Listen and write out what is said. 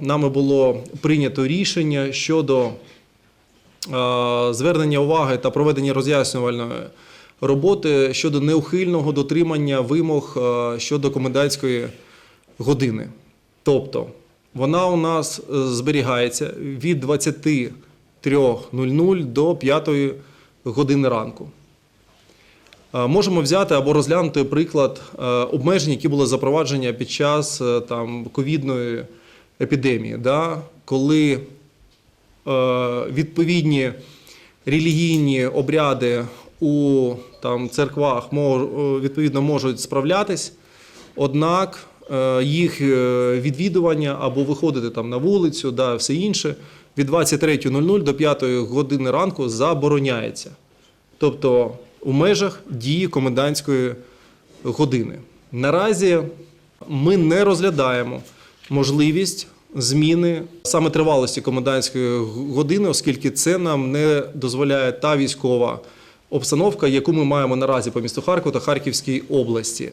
нами було прийнято рішення щодо е, звернення уваги та проведення роз'яснювальної роботи щодо неухильного дотримання вимог е, щодо комендантської години. Тобто вона у нас е, зберігається від 23.00 до 5 години ранку. Можемо взяти або розглянути приклад обмежень, які були запроваджені під час там, ковідної епідемії, да? коли е, відповідні релігійні обряди у там, церквах мож, е, відповідно можуть справлятись, однак е, їх е, відвідування або виходити там, на вулицю, да, все інше від 23.00 до 5 години ранку забороняється. Тобто у межах дії комендантської години. Наразі ми не розглядаємо можливість зміни саме тривалості комендантської години, оскільки це нам не дозволяє та військова обстановка, яку ми маємо наразі по місту Харкову та Харківській області.